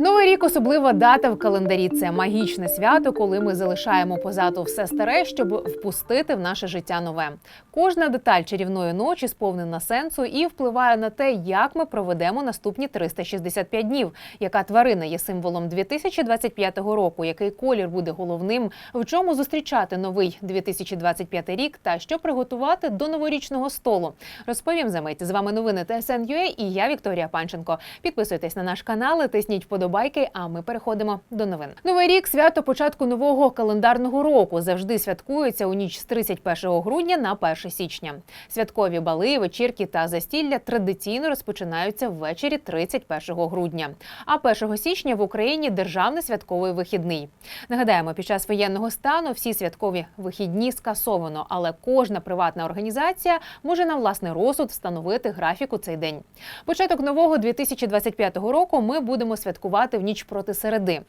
Новий рік особлива дата в календарі. Це магічне свято, коли ми залишаємо позаду все старе, щоб впустити в наше життя нове. Кожна деталь чарівної ночі сповнена сенсу і впливає на те, як ми проведемо наступні 365 днів. Яка тварина є символом 2025 року? Який колір буде головним? В чому зустрічати новий 2025 рік та що приготувати до новорічного столу? Розповім за мить. З вами новини ТСН.UA і я Вікторія Панченко. Підписуйтесь на наш канал, тисніть вподобайки. А ми переходимо до новин. Новий рік свято початку нового календарного року завжди святкується у ніч з 31 грудня на 1 січня. Святкові бали, вечірки та застілля традиційно розпочинаються ввечері 31 грудня. А 1 січня в Україні державний святковий вихідний. Нагадаємо, під час воєнного стану всі святкові вихідні скасовано, але кожна приватна організація може на власний розсуд встановити графік у цей день. Початок нового 2025 року ми будемо святкувати в ніч проти середи.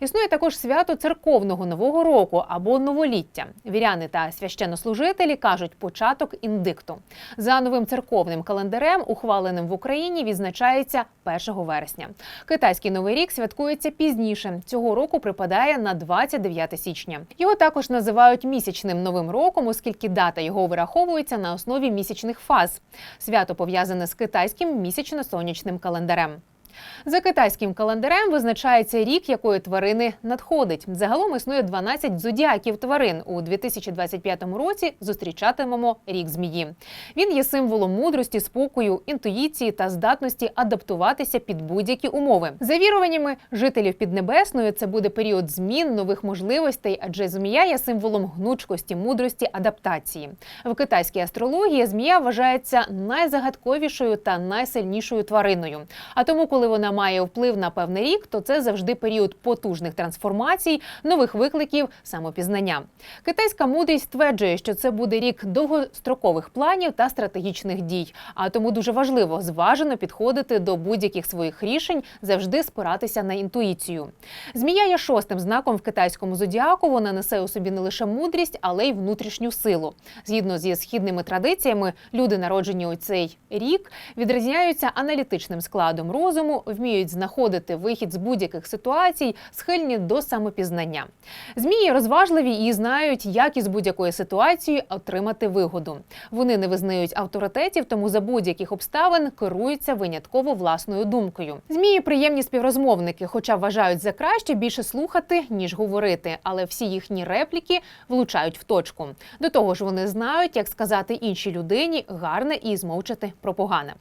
Існує також свято церковного нового року або новоліття. Віряни та священнослужителі кажуть початок індикту. За новим церковним календарем, ухваленим в Україні, відзначається 1 вересня. Китайський новий рік святкується пізніше. Цього року припадає на 29 січня. Його також називають місячним новим роком, оскільки дата його вираховується на основі місячних фаз. Свято пов'язане з китайським місячно-сонячним календарем. За китайським календарем визначається рік, якої тварини надходить. Загалом існує 12 зодіаків тварин. У 2025 році зустрічатимемо рік змії. Він є символом мудрості, спокою, інтуїції та здатності адаптуватися під будь-які умови. За віруваннями жителів Піднебесної, це буде період змін, нових можливостей, адже змія є символом гнучкості, мудрості, адаптації. В китайській астрології змія вважається найзагадковішою та найсильнішою твариною. А тому, коли вона має вплив на певний рік, то це завжди період потужних трансформацій, нових викликів, самопізнання. Китайська мудрість стверджує, що це буде рік довгострокових планів та стратегічних дій. А тому дуже важливо зважено підходити до будь-яких своїх рішень, завжди спиратися на інтуїцію. Змія є шостим знаком в китайському зодіаку. Вона несе у собі не лише мудрість, але й внутрішню силу. Згідно зі східними традиціями, люди, народжені у цей рік, відрізняються аналітичним складом розуму, вміють знаходити вихід з будь-яких ситуацій, схильні до самопізнання. Змії розважливі і знають, як із будь-якої ситуації отримати вигоду. Вони не визнають авторитетів, тому за будь-яких обставин керуються винятково власною думкою. Змії приємні співрозмовники, хоча вважають за краще більше слухати ніж говорити, але всі їхні репліки влучають в точку. До того ж, вони знають, як сказати іншій людині гарне і змовчати про погане.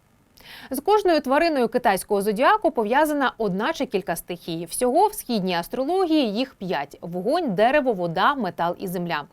З кожною твариною китайського зодіаку пов'язана одна чи кілька стихій. Всього в східній астрології їх п'ять: вогонь, дерево, вода, метал і земля.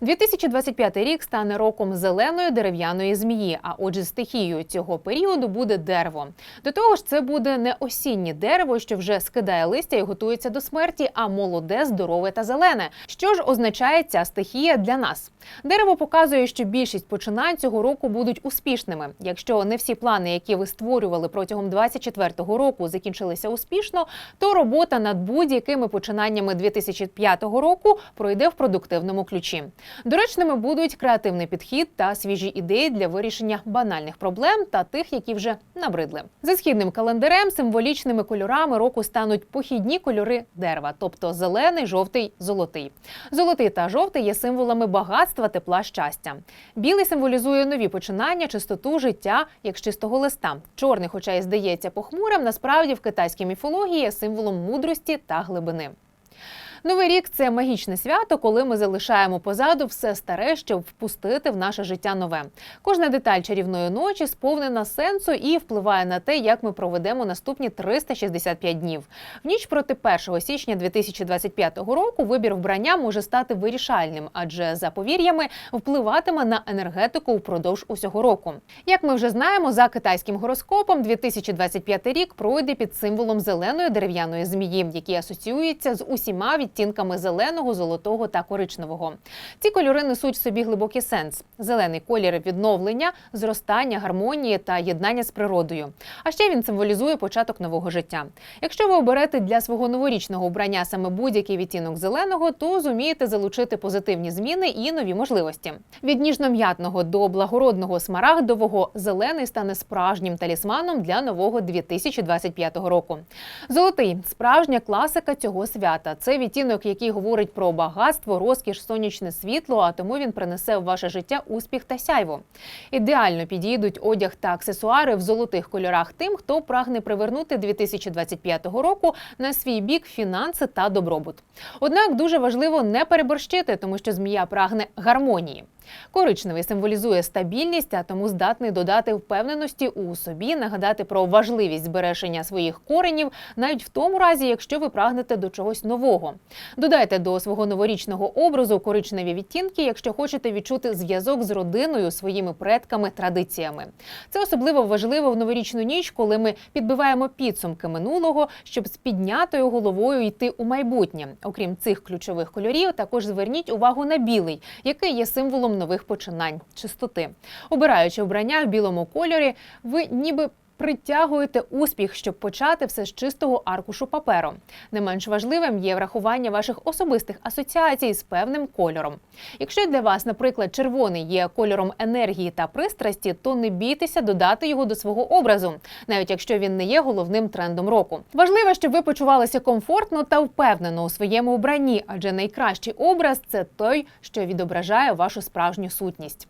2025 рік стане роком зеленої дерев'яної змії. А отже, стихією цього періоду буде дерево. До того ж, це буде не осіннє дерево, що вже скидає листя і готується до смерті, а молоде, здорове та зелене. Що ж означає ця стихія для нас? Дерево показує, що більшість починань цього року будуть успішними. Якщо не всі плани, які ви створювали протягом 24-го року, закінчилися успішно, то робота над будь-якими починаннями 2005 року пройде в продуктивному ключі. Доречними будуть креативний підхід та свіжі ідеї для вирішення банальних проблем та тих, які вже набридли. За східним календарем символічними кольорами року стануть похідні кольори дерева, тобто зелений, жовтий, золотий. Золотий та жовтий є символами багатства, тепла, щастя. Білий символізує нові починання, чистоту життя як чистого листа. Чорний, хоча й здається похмурим, насправді в китайській міфології є символом мудрості та глибини. Новий рік це магічне свято, коли ми залишаємо позаду все старе, щоб впустити в наше життя нове. Кожна деталь чарівної ночі сповнена сенсу і впливає на те, як ми проведемо наступні 365 днів. В ніч проти 1 січня 2025 року вибір вбрання може стати вирішальним, адже за повір'ями впливатиме на енергетику впродовж усього року. Як ми вже знаємо, за китайським гороскопом 2025 рік пройде під символом зеленої дерев'яної змії, який асоціюється з усіма від відтінками зеленого, золотого та коричневого. Ці кольори несуть в собі глибокий сенс. Зелений колір відновлення, зростання, гармонії та єднання з природою. А ще він символізує початок нового життя. Якщо ви оберете для свого новорічного обрання саме будь-який відтінок зеленого, то зумієте залучити позитивні зміни і нові можливості. Від ніжно-м'ятного до благородного смарагдового зелений стане справжнім талісманом для нового 2025 року. Золотий справжня класика цього свята. Це відтінок, який говорить про багатство, розкіш, сонячне світло, а тому він принесе в ваше життя успіх та сяйво. Ідеально підійдуть одяг та аксесуари в золотих кольорах тим, хто прагне привернути 2025 року на свій бік фінанси та добробут. Однак дуже важливо не переборщити, тому що змія прагне гармонії. Коричневий символізує стабільність, а тому здатний додати впевненості у собі, нагадати про важливість збереження своїх коренів, навіть в тому разі, якщо ви прагнете до чогось нового. Додайте до свого новорічного образу коричневі відтінки, якщо хочете відчути зв'язок з родиною, своїми предками, традиціями. Це особливо важливо в новорічну ніч, коли ми підбиваємо підсумки минулого, щоб з піднятою головою йти у майбутнє. Окрім цих ключових кольорів, також зверніть увагу на білий, який є символом нових починань, чистоти. Обираючи обрання в білому кольорі, ви ніби притягуєте успіх, щоб почати все з чистого аркушу паперу. Не менш важливим є врахування ваших особистих асоціацій з певним кольором. Якщо для вас, наприклад, червоний є кольором енергії та пристрасті, то не бійтеся додати його до свого образу, навіть якщо він не є головним трендом року. Важливо, щоб ви почувалися комфортно та впевнено у своєму обранні, адже найкращий образ це той, що відображає вашу справжню сутність.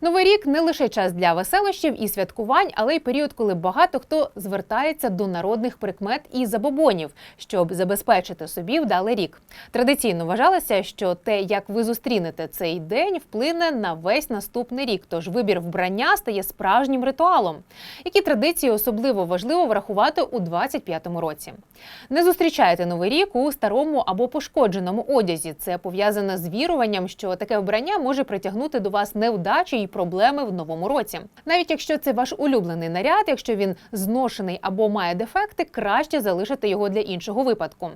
Новий рік не лише час для веселощів і святкувань, але й період, коли багато хто звертається до народних прикмет і забобонів, щоб забезпечити собі вдалий рік. Традиційно вважалося, що те, як ви зустрінете цей день, вплине на весь наступний рік. Тож вибір вбрання стає справжнім ритуалом. Які традиції особливо важливо врахувати у 25-му році. Не зустрічайте новий рік у старому або пошкодженому одязі. Це пов'язане з віруванням, що таке вбрання може притягнути до вас невдачі і проблеми в новому році. Навіть якщо це ваш улюблений наряд, якщо він зношений або має дефекти, краще залишити його для іншого випадку.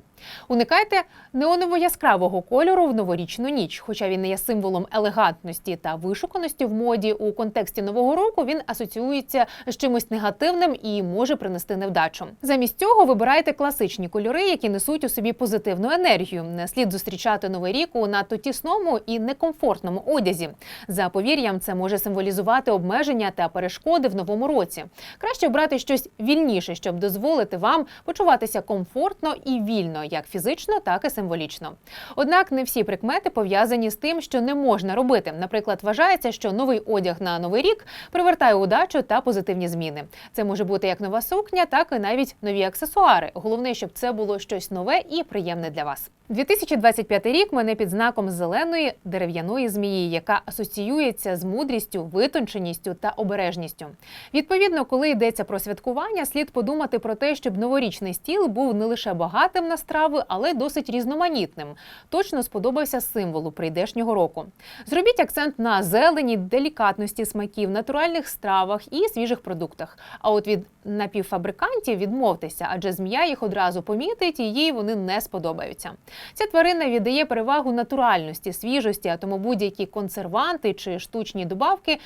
Уникайте неоново яскравого кольору в новорічну ніч, хоча він не є символом елегантності та вишуканості в моді у контексті нового року. Він асоціюється з чимось негативним і може принести невдачу. Замість цього вибирайте класичні кольори, які несуть у собі позитивну енергію. Не слід зустрічати новий рік у надто тісному і некомфортному одязі. За повір'ям, це може символізувати обмеження та перешкоди в новому році. Краще обрати щось вільніше, щоб дозволити вам почуватися комфортно і вільно, як фізично, так і символічно. Однак не всі прикмети пов'язані з тим, що не можна робити. Наприклад, вважається, що новий одяг на новий рік привертає удачу та позитивні зміни. Це може бути як нова сукня, так і навіть нові аксесуари. Головне, щоб це було щось нове і приємне для вас. 2025 рік мене під знаком зеленої дерев'яної змії, яка асоціюється з мудрістю, витонченістю та обережністю. Відповідно, коли йдеться про святкування, слід подумати про те, щоб новорічний стіл був не лише багатим на страви, але досить різноманітним. Точно сподобався символу прийдешнього року. Зробіть акцент на зелені, делікатності смаків, натуральних стравах і свіжих продуктах. А от від напівфабрикантів відмовтеся, адже змія їх одразу помітить, і їй вони не сподобаються. Ця тварина віддає перевагу натуральності, свіжості, а тому будь-які консерванти чи штучні добавки.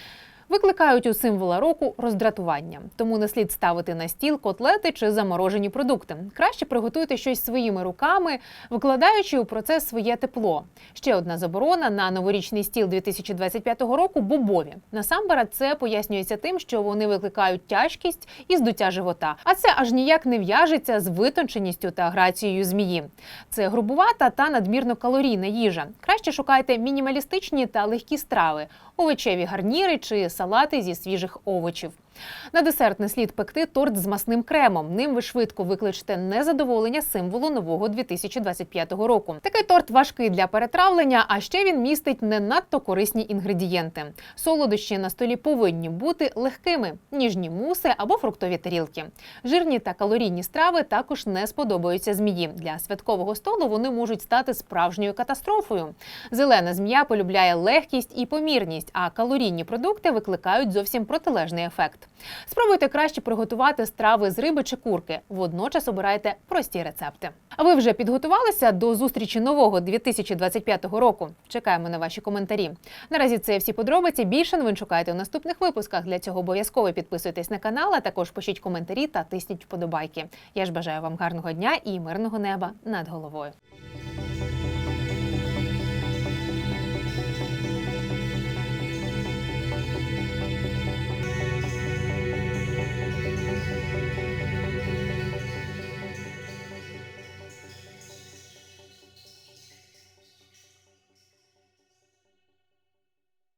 Викликають у символа року роздратування, тому не слід ставити на стіл котлети чи заморожені продукти. Краще приготуйте щось своїми руками, викладаючи у процес своє тепло. Ще одна заборона на новорічний стіл 2025 року бобові. Насамперед, це пояснюється тим, що вони викликають тяжкість і здуття живота. А це аж ніяк не в'яжеться з витонченістю та грацією змії. Це грубувата та надмірно калорійна їжа. Краще шукайте мінімалістичні та легкі страви, овочеві гарніри чи салати зі свіжих овочів. На десерт не слід пекти торт з масним кремом. Ним ви швидко викличете незадоволення символу нового 2025 року. Такий торт важкий для перетравлення, а ще він містить не надто корисні інгредієнти. Солодощі на столі повинні бути легкими, ніжні муси або фруктові тарілки. Жирні та калорійні страви також не сподобаються змії. Для святкового столу вони можуть стати справжньою катастрофою. Зелена змія полюбляє легкість і помірність, а калорійні продукти викликають зовсім протилежний ефект. Спробуйте краще приготувати страви з риби чи курки. Водночас обирайте прості рецепти. А ви вже підготувалися до зустрічі нового 2025 року? Чекаємо на ваші коментарі. Наразі це всі подробиці. Більше новин шукайте у наступних випусках. Для цього обов'язково підписуйтесь на канал, а також пишіть коментарі та тисніть вподобайки. Я ж бажаю вам гарного дня і мирного неба над головою.